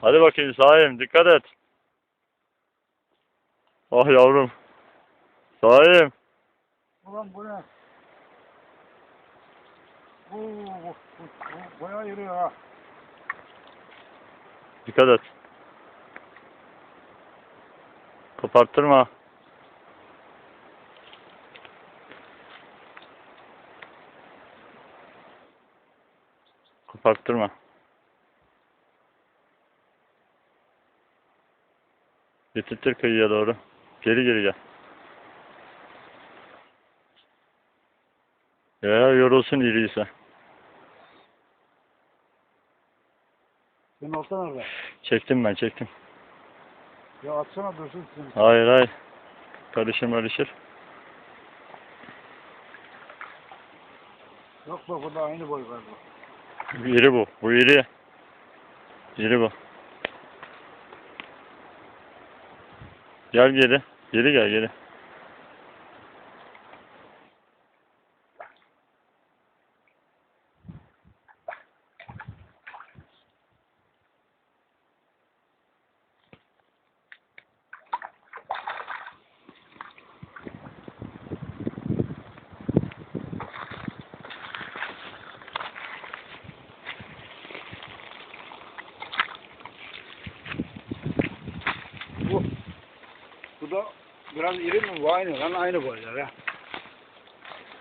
Hadi bakayım Saim dikkat et. Ah yavrum. Saim. Ulan bu ne? Oo, bu, bu, bu bayağı iri ha. Dikkat et. Koparttırma. Koparttırma. Getirtir kıyıya doğru. Geri geri gel. Ya yorulsun iriyse. Senin olsa nerede? Çektim ben çektim. Ya atsana dursun seni. Hayır hayır. Karışır marışır. Yok bak bu da aynı boy galiba. İri bu. Bu iri. İri bu. Gel geri. Geri gel geri. Bu. Bu da biraz iri mi? Bu aynı lan aynı boylar ha.